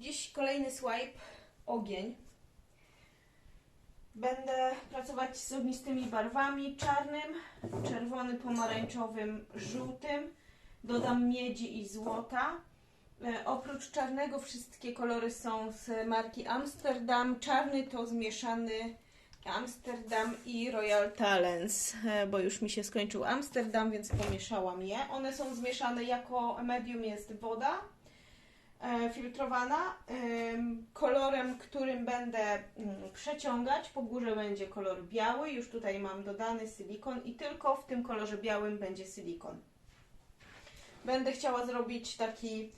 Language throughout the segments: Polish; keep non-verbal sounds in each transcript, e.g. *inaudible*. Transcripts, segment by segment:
Dziś kolejny swipe, ogień. Będę pracować z ognistymi barwami, czarnym, czerwonym, pomarańczowym, żółtym. Dodam miedzi i złota. E, oprócz czarnego wszystkie kolory są z marki Amsterdam. Czarny to zmieszany Amsterdam i Royal Talents, e, bo już mi się skończył Amsterdam, więc pomieszałam je. One są zmieszane jako medium jest woda filtrowana. Ym, Kolorem, którym będę mm, przeciągać, po górze będzie kolor biały. Już tutaj mam dodany silikon i tylko w tym kolorze białym będzie silikon. Będę chciała zrobić taki,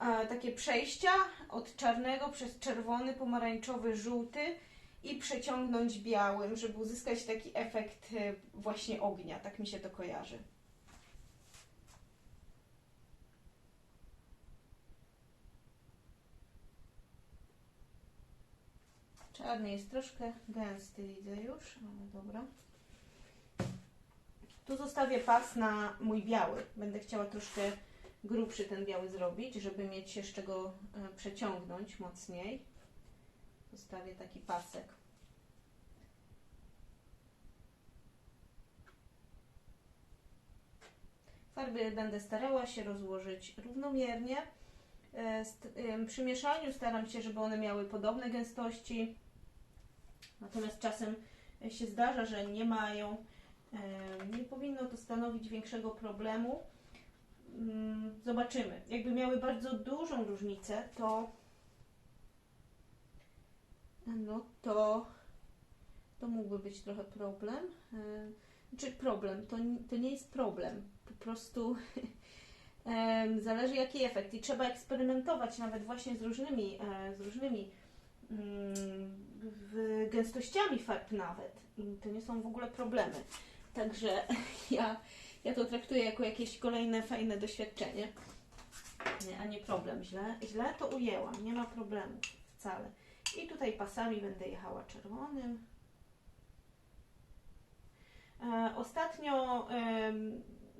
e, takie przejścia od czarnego przez czerwony, pomarańczowy, żółty i przeciągnąć białym, żeby uzyskać taki efekt e, właśnie ognia. Tak mi się to kojarzy. Czarny jest troszkę gęsty, widzę już, ale dobra. Tu zostawię pas na mój biały. Będę chciała troszkę grubszy ten biały zrobić, żeby mieć jeszcze go e, przeciągnąć mocniej. Zostawię taki pasek. Farby będę starała się rozłożyć równomiernie. E, em, Przy mieszaniu staram się, żeby one miały podobne gęstości. Natomiast czasem się zdarza, że nie mają. E, Nie powinno to stanowić większego problemu. Mm, Zobaczymy. Jakby miały bardzo dużą różnicę, to no to to mógłby być trochę problem. E, Czy problem? To, to nie jest problem. Po prostu *laughs* zależy jaki efekt i trzeba eksperymentować nawet właśnie z różnymi, e, z różnymi w gęstościami farb nawet. To nie są w ogóle problemy. Także *laughs* ja, ja to traktuję jako jakieś kolejne fajne doświadczenie, nie, a nie problem. Źle, źle to ujęłam, nie ma problemu wcale. I tutaj pasami będę jechała czerwonym. E, ostatnio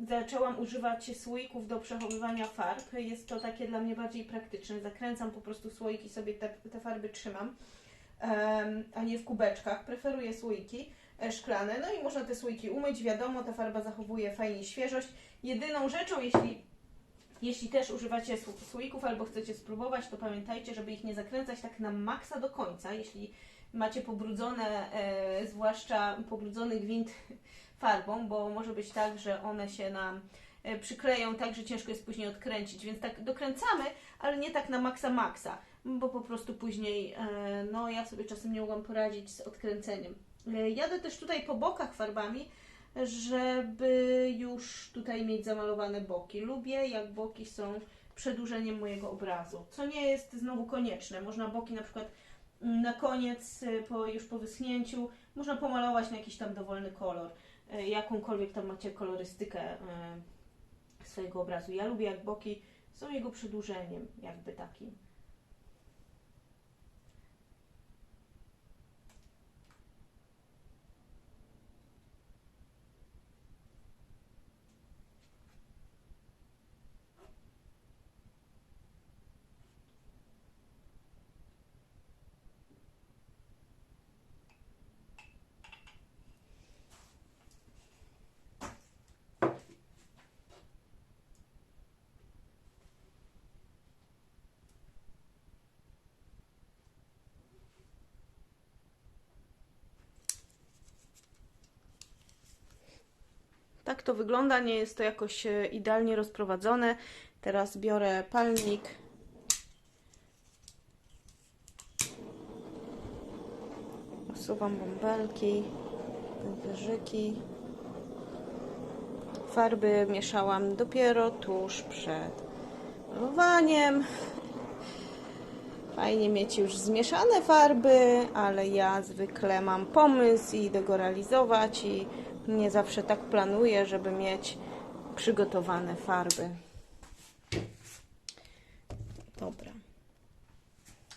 zaczęłam używać słoików do przechowywania farb. Jest to takie dla mnie bardziej praktyczne. Zakręcam po prostu słoiki, sobie te, te farby trzymam, a nie w kubeczkach. Preferuję słoiki e, szklane. No i można te słoiki umyć, wiadomo, ta farba zachowuje fajnie świeżość. Jedyną rzeczą, jeśli, jeśli też używacie sł- słoików albo chcecie spróbować, to pamiętajcie, żeby ich nie zakręcać tak na maksa do końca. Jeśli macie pobrudzone, e, zwłaszcza pobrudzony gwint farbą, bo może być tak, że one się nam e, przykleją tak, że ciężko jest później odkręcić, więc tak dokręcamy, ale nie tak na maksa maksa, bo po prostu później, e, no ja sobie czasem nie mogłam poradzić z odkręceniem. E, Jadę też tutaj po bokach farbami, żeby już tutaj mieć zamalowane boki. Lubię, jak boki są przedłużeniem mojego obrazu, co nie jest znowu konieczne. Można boki na przykład na koniec, y, po, już po wyschnięciu, można pomalować na jakiś tam dowolny kolor, y, jakąkolwiek tam macie kolorystykę y, swojego obrazu. Ja lubię, jak boki są jego przedłużeniem, jakby takim. Tak to wygląda, nie jest to jakoś e, idealnie rozprowadzone. Teraz biorę palnik. Usuwam bąbelki, pęcherzyki. Farby mieszałam dopiero tuż przed malowaniem. Fajnie mieć już zmieszane farby, ale ja zwykle mam pomysł i idę go realizować i nie zawsze tak planuję, żeby mieć przygotowane farby. Dobra.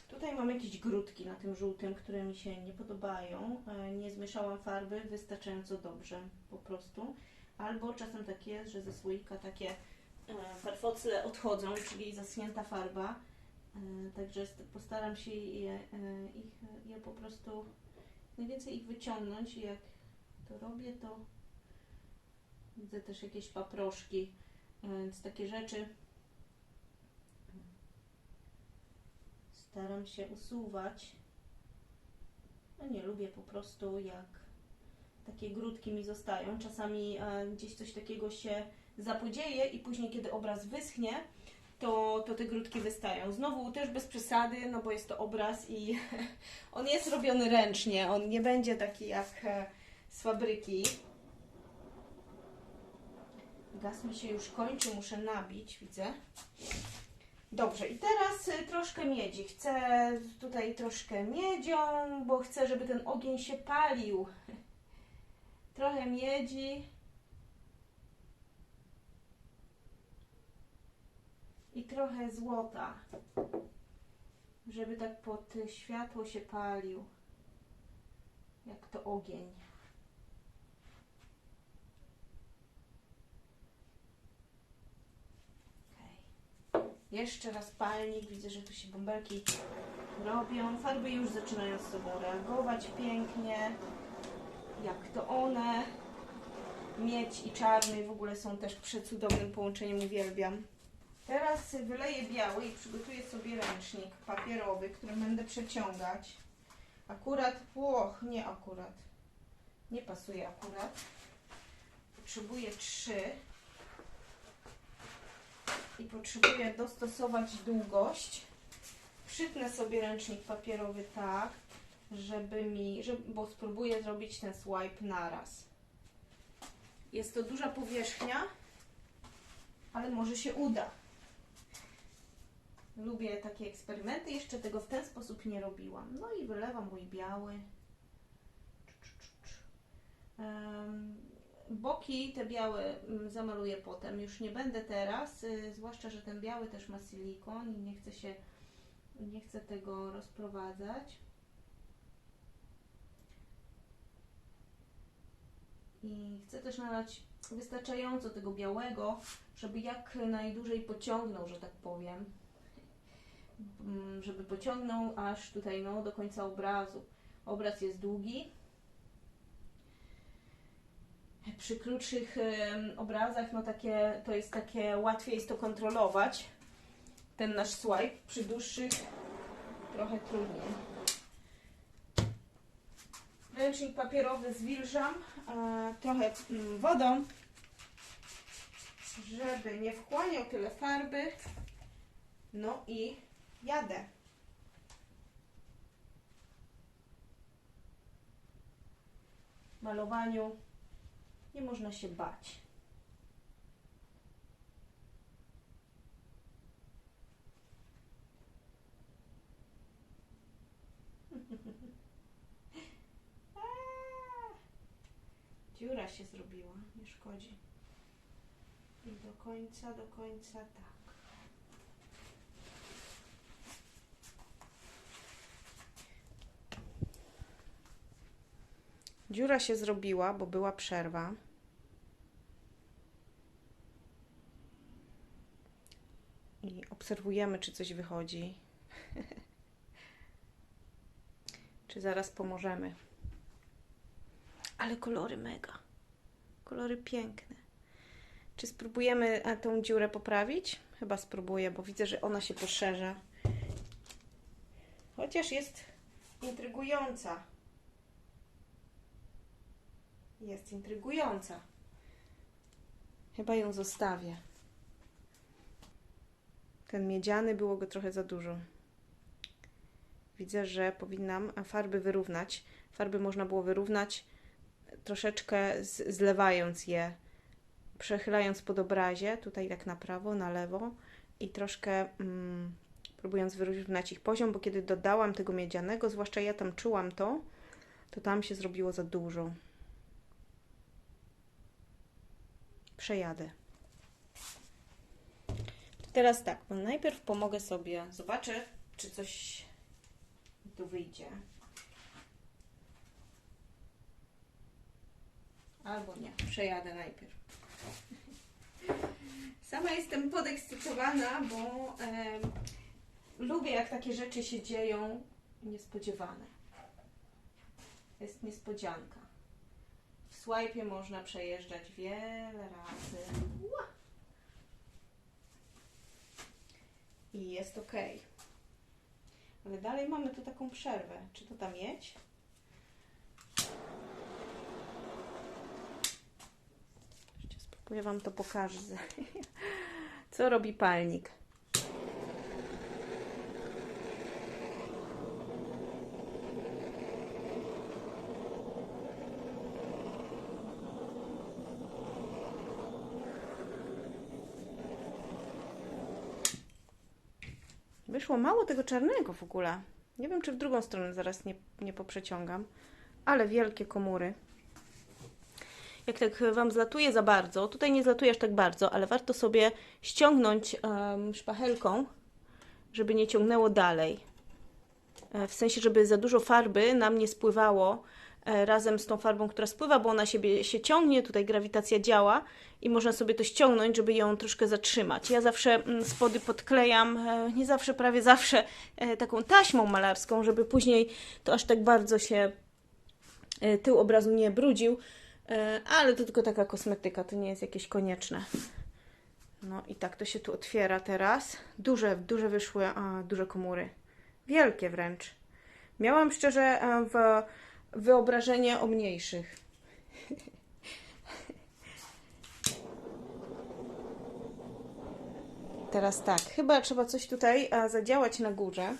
Tutaj mam jakieś grudki na tym żółtym, które mi się nie podobają. E, Nie zmieszałam farby wystarczająco dobrze po prostu. Albo czasem tak jest, że ze słoika takie e, farfocle odchodzą, czyli zaschnięta farba E, Także st- postaram się je, ich, je po prostu najwięcej ich wyciągnąć. Jak to robię, to widzę też jakieś paproszki, e, więc takie rzeczy staram się usuwać. No nie lubię po prostu jak takie grudki mi zostają. Czasami e, gdzieś coś takiego się zapodzieje i później kiedy obraz wyschnie, to, to te grudki wystają. Znowu też bez przesady, no bo jest to obraz i *laughs* on jest robiony ręcznie. On nie będzie taki jak e, z fabryki. Gaz mi się już kończy, muszę nabić, widzę. Dobrze, i teraz y, troszkę miedzi. Chcę tutaj troszkę miedzią, bo chcę, żeby ten ogień się palił. *laughs* Trochę miedzi. I trochę złota, żeby tak pod światło się palił, jak to ogień. Jeszcze raz palnik, widzę, że tu się bąbelki robią. Farby już zaczynają z sobą reagować pięknie, jak to one. Miedź i czarny w ogóle są też przecudownym połączeniem, uwielbiam. Teraz wyleję biały i przygotuję sobie ręcznik papierowy, którym będę przeciągać. Akurat, łoch, nie akurat. Nie pasuje akurat. Potrzebuję trzy. I potrzebuję dostosować długość. Przytnę sobie ręcznik papierowy tak, żeby mi, żeby, bo spróbuję zrobić ten swipe naraz. Jest to duża powierzchnia, ale może się uda. Lubię takie eksperymenty. Jeszcze tego w ten sposób nie robiłam. No i wylewam mój biały. Boki te białe mm, zamaluję potem. Już nie będę teraz, y, zwłaszcza, że ten biały też ma silikon i nie chcę się, nie chcę tego rozprowadzać. I chcę też nalać wystarczająco tego białego, żeby jak najdłużej pociągnął, że tak powiem. Mm, Żeby pociągnął aż tutaj no, do końca obrazu. Obraz jest długi. Przy krótszych obrazach no takie, to jest takie łatwiej jest to kontrolować. Ten nasz swipe. Przy dłuższych trochę trudniej. Ręcznik papierowy zwilżam trochę mm, wodą, żeby nie wchłaniał tyle farby. No i jadę. Malowaniu nie można się bać. *laughs* Dziura się zrobiła, nie szkodzi. I do końca, do końca tak. Dziura się zrobiła, bo była przerwa. I obserwujemy, czy coś wychodzi. *laughs* czy zaraz pomożemy. Ale kolory mega. Kolory piękne. Czy spróbujemy tą dziurę poprawić? Chyba spróbuję, bo widzę, że ona się poszerza. Chociaż jest intrygująca. Jest intrygująca. Chyba ją zostawię. Ten miedziany było go trochę za dużo. Widzę, że powinnam farby wyrównać. Farby można było wyrównać troszeczkę zlewając je, przechylając pod obrazie, tutaj tak na prawo, na lewo i troszkę mm, próbując wyrównać ich poziom, bo kiedy dodałam tego miedzianego, zwłaszcza ja tam czułam to, to tam się zrobiło za dużo. Przejadę. Teraz tak, najpierw pomogę sobie, zobaczę, czy coś tu wyjdzie. Albo nie, przejadę najpierw. Sama jestem podekscytowana, bo em, lubię, jak takie rzeczy się dzieją niespodziewane. Jest niespodzianka. W swipe można przejeżdżać wiele razy. I jest ok. Ale dalej mamy tu taką przerwę. Czy to ta miedź? Jeszcze Spróbuję Wam to pokażę. *laughs* Co robi palnik? Wyszło mało tego czarnego w ogóle. Nie wiem, czy w drugą stronę zaraz nie, nie poprzeciągam, ale wielkie komury. Jak tak Wam zlatuje za bardzo, tutaj nie zlatuje aż tak bardzo, ale warto sobie ściągnąć em, szpachelką, żeby nie ciągnęło dalej. E, W sensie, żeby za dużo farby nam nie spływało razem z tą farbą, która spływa, bo ona siebie się ciągnie, tutaj grawitacja działa i można sobie to ściągnąć, żeby ją troszkę zatrzymać. Ja zawsze mm, spody podklejam, e, nie zawsze, prawie zawsze e, taką taśmą malarską, żeby później to aż tak bardzo się e, tył obrazu nie brudził, e, ale to tylko taka kosmetyka, to nie jest jakieś konieczne. No i tak to się tu otwiera teraz. Duże, duże wyszły, a, duże komury. Wielkie wręcz. Miałam szczerze e, w wyobrażenie o mniejszych. Teraz tak, chyba trzeba coś tutaj a, zadziałać na górze,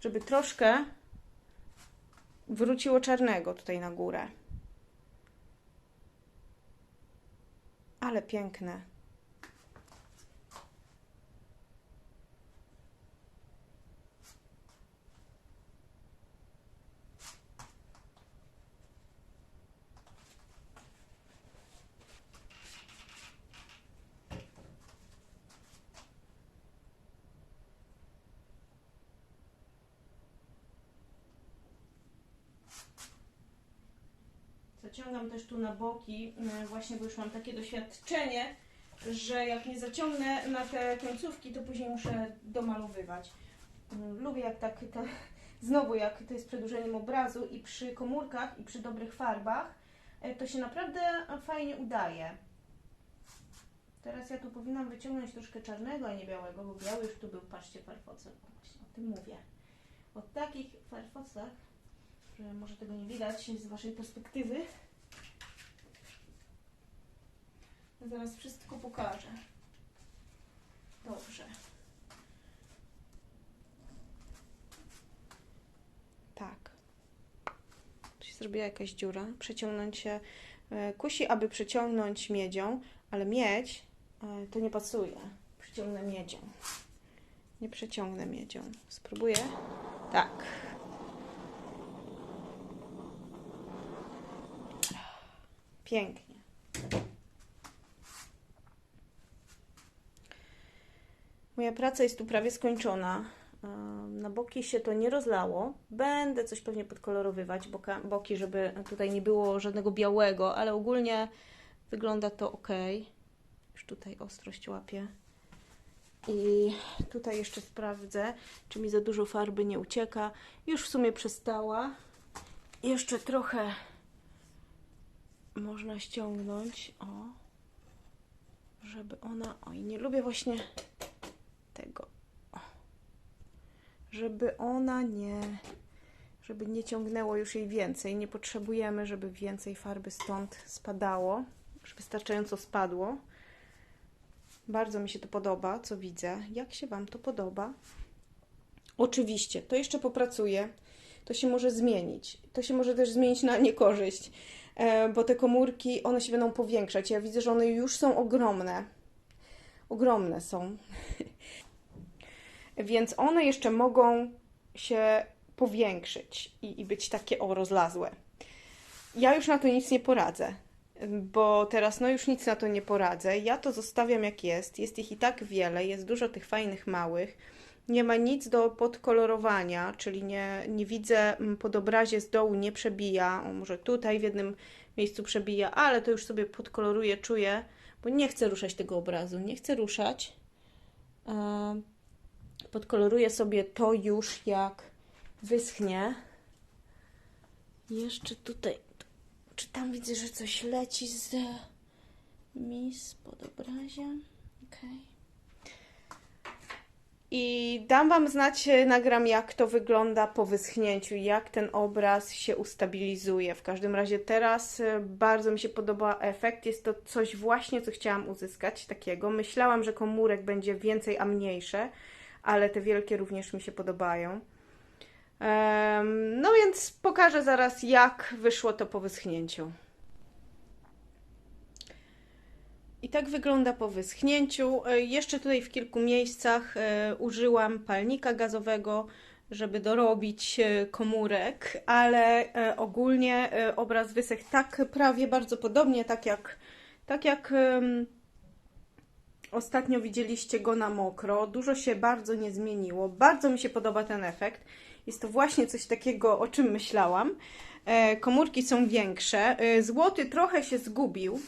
żeby troszkę wróciło czarnego tutaj na górę. Ale piękne. Zaciągam też tu na boki, e, właśnie bo już mam takie doświadczenie, że jak nie zaciągnę na te końcówki, to później muszę domalowywać. Mm, Lubię jak tak, to, *laughs* znowu jak to jest przedłużeniem obrazu i przy komórkach i przy dobrych farbach, e, to się naprawdę fajnie udaje. Teraz ja tu powinnam wyciągnąć troszkę czarnego, a nie białego, bo biały już tu był, patrzcie, farfocem. O, Właśnie o tym mówię. O takich farfocach, że może tego nie widać z Waszej perspektywy. Zaraz wszystko pokażę. Dobrze. Tak. Tu się zrobiła jakaś dziura. Przeciągnąć się e, kusi, aby przeciągnąć miedzią, ale miedź e, to nie pasuje. Przyciągnę miedzią. Nie przeciągnę miedzią. Spróbuję. Tak. Pięknie. Moja praca jest tu prawie skończona. Na boki się to nie rozlało. Będę coś pewnie podkolorowywać boka, boki, żeby tutaj nie było żadnego białego, ale ogólnie wygląda to ok. Już tutaj ostrość łapie. I tutaj jeszcze sprawdzę, czy mi za dużo farby nie ucieka. Już w sumie przestała. Jeszcze trochę można ściągnąć, o, żeby ona, oj, nie lubię właśnie tego, o, żeby ona nie, żeby nie ciągnęło już jej więcej, nie potrzebujemy, żeby więcej farby stąd spadało, już wystarczająco spadło. Bardzo mi się to podoba, co widzę. Jak się Wam to podoba? Oczywiście, to jeszcze popracuję. To się może zmienić. To się może też zmienić na niekorzyść, e, bo te komórki, one się będą powiększać. Ja widzę, że one już są ogromne. Ogromne są. *laughs* Więc one jeszcze mogą się powiększyć i, i być takie o rozlazłe. Ja już na to nic nie poradzę, bo teraz no już nic na to nie poradzę. Ja to zostawiam jak jest. Jest ich i tak wiele, jest dużo tych fajnych małych. Nie ma nic do podkolorowania, czyli nie, nie widzę pod obrazie z dołu, nie przebija. O, może tutaj w jednym miejscu przebija, ale to już sobie podkoloruję, czuję, bo nie chcę ruszać tego obrazu. Nie chcę ruszać. E, Podkoloruję sobie to już jak wyschnie. Jeszcze tutaj, czy tam widzę, że coś leci z mi spod obrazia. Okej. I dam Wam znać, e, nagram jak to wygląda po wyschnięciu, jak ten obraz się ustabilizuje. W każdym razie teraz e, bardzo mi się podoba efekt. Jest to coś właśnie, co chciałam uzyskać takiego. Myślałam, że komórek będzie więcej, a mniejsze, ale te wielkie również mi się podobają. No więc pokażę zaraz, jak wyszło to po wyschnięciu. I tak wygląda po wyschnięciu. E, Jeszcze tutaj w kilku miejscach e, użyłam palnika gazowego, żeby dorobić e, komórek, ale ogólnie obraz wysechł tak prawie bardzo podobnie, tak jak, tak jak ostatnio widzieliście go na mokro. Dużo się bardzo nie zmieniło. Bardzo mi się podoba ten efekt. Jest to właśnie coś takiego, o czym myślałam. E, Komórki są większe. E, Złoty trochę się zgubił.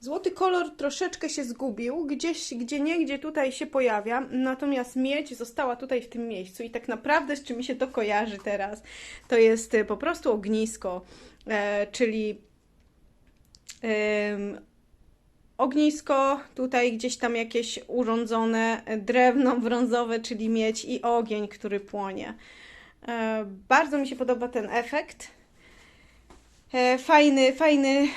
Złoty kolor troszeczkę się zgubił, gdzieś, gdzie niegdzie tutaj się pojawia, natomiast miedź została tutaj w tym miejscu i tak naprawdę z czym mi się to kojarzy teraz, to jest e, po prostu ognisko, czyli ognisko, tutaj gdzieś tam jakieś urządzone drewno *laughs* brązowe, czyli miedź i ogień, który płonie. E, Bardzo mi się podoba ten efekt. E, Fajny, fajny,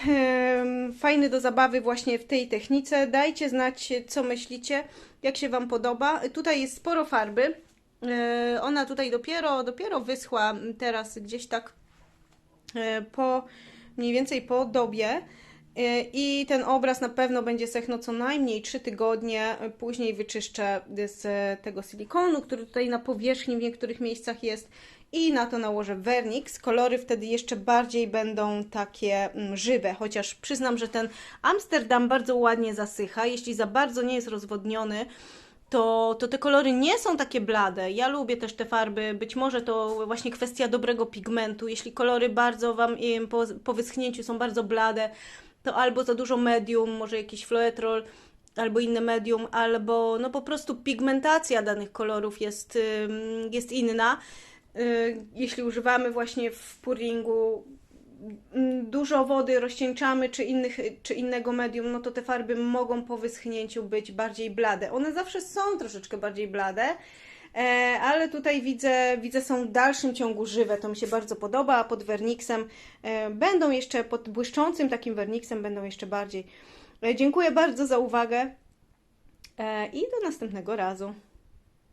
fajny do zabawy właśnie w tej technice. Dajcie znać, co myślicie, jak się Wam podoba. Tutaj jest sporo farby. E, Ona tutaj dopiero, dopiero wyschła teraz gdzieś tak po mniej więcej po dobie. E, I ten obraz na pewno będzie sechnął co najmniej 3 tygodnie. Później wyczyszczę z tego silikonu, który tutaj na powierzchni w niektórych miejscach jest. I na to nałożę werniks. Kolory wtedy jeszcze bardziej będą takie mm, żywe, chociaż przyznam, że ten Amsterdam bardzo ładnie zasycha. Jeśli za bardzo nie jest rozwodniony, to, to te kolory nie są takie blade. Ja lubię też te farby. Być może to właśnie kwestia dobrego pigmentu. Jeśli kolory bardzo Wam em, po, po wyschnięciu są bardzo blade, to albo za dużo medium, może jakiś floetrol, albo inne medium, albo no po prostu pigmentacja danych kolorów jest, jest inna. Y, Jeśli używamy właśnie w puringu mm, dużo wody rozcieńczamy, czy, innych, czy innego medium, no to te farby mogą po wyschnięciu być bardziej blade. One zawsze są troszeczkę bardziej blade, ale tutaj widzę, widzę są w dalszym ciągu żywe. To mi się bardzo podoba, a pod werniksem e, będą jeszcze, pod błyszczącym takim werniksem będą jeszcze bardziej. E, Dziękuję bardzo za uwagę e, i do następnego razu.